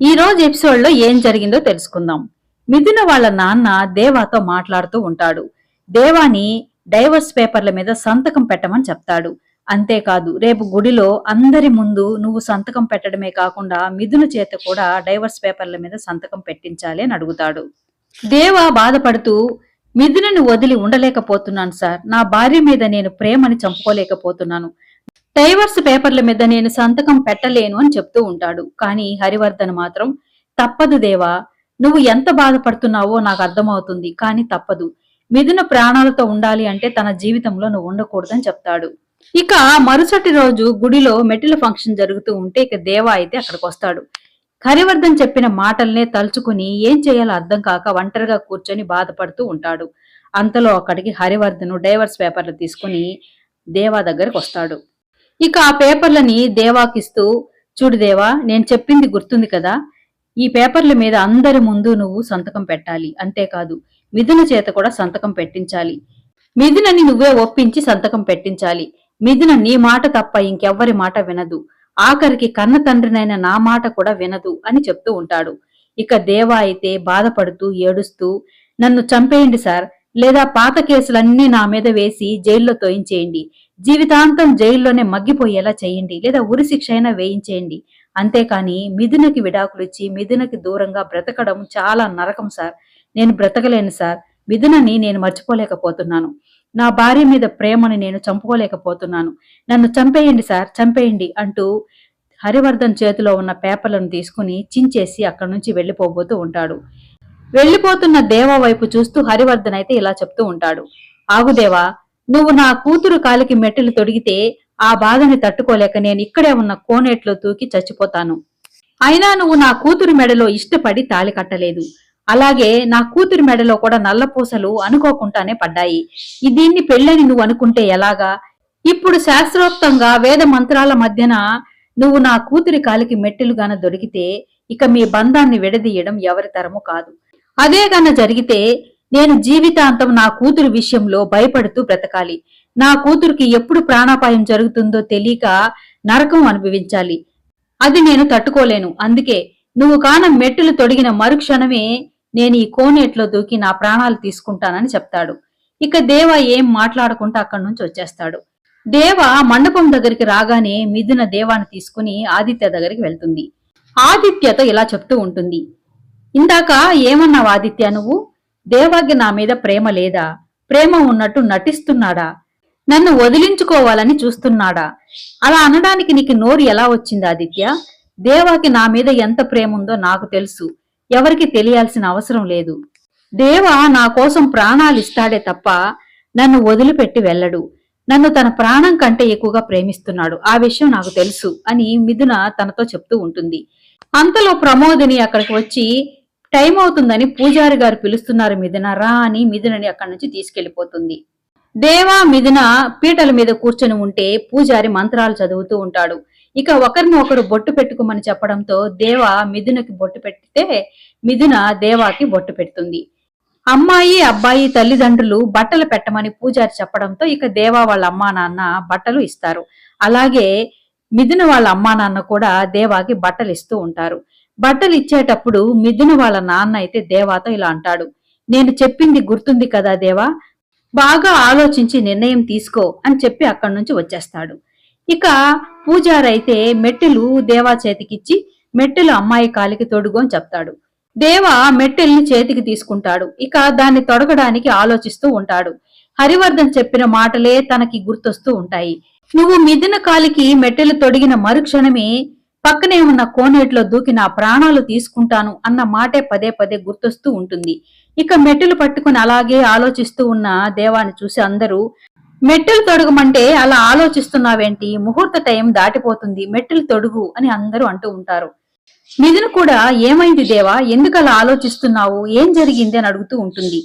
ఈ రోజు ఎపిసోడ్లో ఏం జరిగిందో తెలుసుకుందాం. మిథున వాళ్ళ నాన్న దేవాతో మాట్లాడుతూ ఉంటాడు. దేవాని డైవర్స్ పేపర్ల మీద సంతకం పెట్టమని చెప్తాడు. అంతేకాదు రేపు గుడిలో అందరి ముందు నువ్వు సంతకం పెట్టడమే కాకుండా మిథున చేత కూడా డైవర్స్ పేపర్ల మీద సంతకం పెట్టించాలి అని అడుగుతాడు. దేవా బాధపడుతూ మిథునను వదిలి ఉండలేకపోతున్నాను సార్. నా భార్య మీద నేను ప్రేమని చంపుకోలేకపోతున్నాను. డైవర్స్ పేపర్ల మీద నేను సంతకం పెట్టలేను అని చెప్తూ ఉంటాడు. కానీ హరివర్ధన్ మాత్రం తప్పదు దేవా నువ్వు ఎంత బాధపడుతున్నావో నాకు అర్థమవుతుంది కానీ తప్పదు. మిథున ప్రాణాలతో ఉండాలి అంటే తన జీవితంలో నువ్వు ఉండకూడదని చెప్తాడు. ఇక మరుసటి రోజు గుడిలో మెటిల ఫంక్షన్ జరుగుతూ ఉంటే ఇక దేవా అయితే అక్కడికి వస్తాడు. హరివర్ధన్ చెప్పిన మాటల్నే తలుచుకుని ఏం చేయాలో అర్థం కాక ఒంటరిగా కూర్చొని బాధపడుతూ ఉంటాడు. అంతలో అక్కడికి హరివర్ధను డైవర్స్ పేపర్లు తీసుకుని దేవా దగ్గరికి వస్తాడు. ఇక ఆ పేపర్లని దేవాకిస్తూ చూడు దేవా నేను చెప్పింది గుర్తుంది కదా ఈ పేపర్ల మీద అందరి ముందు నువ్వు సంతకం పెట్టాలి. అంతేకాదు మిథున చేత కూడా సంతకం పెట్టించాలి. మిథునని నువ్వే ఒప్పించి సంతకం పెట్టించాలి. మిథున నీ మాట తప్ప ఇంకెవ్వరి మాట వినదు. ఆఖరికి కన్న తండ్రినైన నా మాట కూడా వినదు అని చెప్తూ ఉంటాడు. ఇక దేవా అయితే బాధపడుతూ ఏడుస్తూ నన్ను చంపేయండి సార్ లేదా పాత కేసులన్నీ నా మీద వేసి జైల్లో తోయించేయండి. జీవితాంతం జైల్లోనే మగ్గిపోయేలా చేయండి లేదా ఉరిశిక్ష అయినా వేయించేయండి. అంతేకాని మిథునకి విడాకులిచ్చి మిథునకి దూరంగా బ్రతకడం చాలా నరకం సార్. నేను బ్రతకలేను సార్. మిథునని నేను మర్చిపోలేకపోతున్నాను. నా భార్య మీద ప్రేమని నేను చంపుకోలేకపోతున్నాను. నన్ను చంపేయండి సార్ చంపేయండి అంటూ హరివర్ధన్ చేతిలో ఉన్న పేపర్లను తీసుకుని చించేసి అక్కడి నుంచి వెళ్ళిపోబోతూ ఉంటాడు. వెళ్ళిపోతున్న దేవ వైపు చూస్తూ హరివర్ధన్ అయితే ఇలా చెప్తూ ఉంటాడు. ఆగుదేవా నువ్వు నా కూతురు కాలికి మెట్టెలు తొడిగితే ఆ బాధని తట్టుకోలేక నేను ఇక్కడే ఉన్న కోనేట్లో తూకి చచ్చిపోతాను. అయినా నువ్వు నా కూతురు మెడలో ఇష్టపడి తాళి కట్టలేదు. అలాగే నా కూతురి మెడలో కూడా నల్లపూసలు అనుకోకుండానే పడ్డాయి. దీన్ని పెళ్ళని నువ్వు అనుకుంటే ఎలాగా? ఇప్పుడు శాస్త్రోక్తంగా వేద మంత్రాల మధ్యన నువ్వు నా కూతురి కాలికి మెట్టెలుగాన దొరికితే ఇక మీ బంధాన్ని విడదీయడం ఎవరి తరము కాదు. అదేగాన జరిగితే నేను జీవితాంతం నా కూతురు విషయంలో భయపడుతూ బ్రతకాలి. నా కూతురికి ఎప్పుడు ప్రాణాపాయం జరుగుతుందో తెలియక నరకం అనుభవించాలి. అది నేను తట్టుకోలేను. అందుకే నువ్వు కాన మెట్టులు తొడిగిన మరుక్షణమే నేను ఈ కోనేట్లో దూకి నా ప్రాణాలు తీసుకుంటానని చెప్తాడు. ఇక దేవ ఏం మాట్లాడకుండా అక్కడి నుంచి వచ్చేస్తాడు. దేవ మండపం దగ్గరికి రాగానే మిథున దేవాన్ని తీసుకుని ఆదిత్య దగ్గరికి వెళ్తుంది. ఆదిత్యతో ఇలా చెప్తూ ఉంటుంది. ఇందాక ఏమన్నావు ఆదిత్య నువ్వు? దేవాకి నా మీద ప్రేమ లేదా? ప్రేమ ఉన్నట్టు నటిస్తున్నాడా? నన్ను వదిలించుకోవాలని చూస్తున్నాడా? అలా అనడానికి నీకు నోరు ఎలా వచ్చింది ఆదిత్య? దేవాకి నా మీద ఎంత ప్రేమ ఉందో నాకు తెలుసు. ఎవరికి తెలియాల్సిన అవసరం లేదు. దేవా నా కోసం ప్రాణాలు ఇస్తాడే తప్ప నన్ను వదిలిపెట్టి వెళ్ళడు. నన్ను తన ప్రాణం కంటే ఎక్కువగా ప్రేమిస్తున్నాడు. ఆ విషయం నాకు తెలుసు అని మిథున తనతో చెప్తూ ఉంటుంది. అంతలో ప్రమోదిని అక్కడికి వచ్చి టైం అవుతుందని పూజారి గారు పిలుస్తున్నారు మిథున రా అని మిథునని అక్కడి నుంచి తీసుకెళ్ళిపోతుంది దేవా మిథున పీటల మీద కూర్చొని ఉంటే పూజారి మంత్రాలు చదువుతూ ఉంటాడు. ఇక ఒకరిని ఒకరు బొట్టు పెట్టుకోమని చెప్పడంతో దేవ మిథునకి బొట్టు పెట్టితే మిథున దేవాకి బొట్టు పెడుతుంది. అమ్మాయి అబ్బాయి తల్లిదండ్రులు బట్టలు పెట్టమని పూజారి చెప్పడంతో ఇక దేవా వాళ్ళ అమ్మా నాన్న బట్టలు ఇస్తారు. అలాగే మిథున వాళ్ళ అమ్మా నాన్న కూడా దేవాకి బట్టలు ఇస్తూ ఉంటారు. బట్టలు ఇచ్చేటప్పుడు మిథున వాళ్ళ నాన్న అయితే దేవాతో ఇలా అంటాడు నేను చెప్పింది గుర్తుంది కదా దేవా బాగా ఆలోచించి నిర్ణయం తీసుకో అని చెప్పి అక్కడి నుంచి వచ్చేస్తాడు. ఇక పూజారైతే మెట్టెలు దేవా చేతికిచ్చి మెట్టెలు అమ్మాయి కాలికి తొడుగు అని చెప్తాడు. దేవ మెట్టెల్ని చేతికి తీసుకుంటాడు. ఇక దాన్ని తొడగడానికి ఆలోచిస్తూ ఉంటాడు. హరివర్ధన్ చెప్పిన మాటలే తనకి గుర్తొస్తూ ఉంటాయి. నువ్వు మిదిన కాలికి మెట్టెలు తొడిగిన మరుక్షణమే పక్కనే ఉన్న కోనేటిలో దూకి నా ప్రాణాలు తీసుకుంటాను అన్న మాటే పదే పదే గుర్తొస్తూ ఉంటుంది. ఇక మెట్టులు పట్టుకుని అలాగే ఆలోచిస్తూ ఉన్న దేవాన్ని చూసి అందరూ మెట్టులు తొడగమంటే అలా ఆలోచిస్తున్నావేంటి? ముహూర్త టైం దాటిపోతుంది. మెట్టులు తొడుగు అని అందరూ అంటూ ఉంటారు. మిథున కూడా ఏమైంది దేవా? ఎందుకు అలా ఆలోచిస్తున్నావు? ఏం జరిగింది? అని అడుగుతూ ఉంటుంది.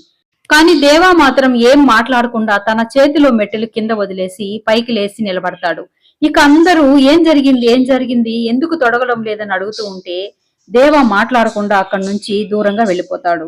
కానీ దేవా మాత్రం ఏం మాట్లాడకుండా తన చేతిలో మెట్టెలు కింద వదిలేసి పైకి లేచి నిలబడతాడు. ఇక అందరూ ఏం జరిగింది ఏం జరిగింది ఎందుకు తొడగడం లేదని అడుగుతూ ఉంటే దేవా మాట్లాడకుండా అక్కడి నుంచి దూరంగా వెళ్ళిపోతాడు.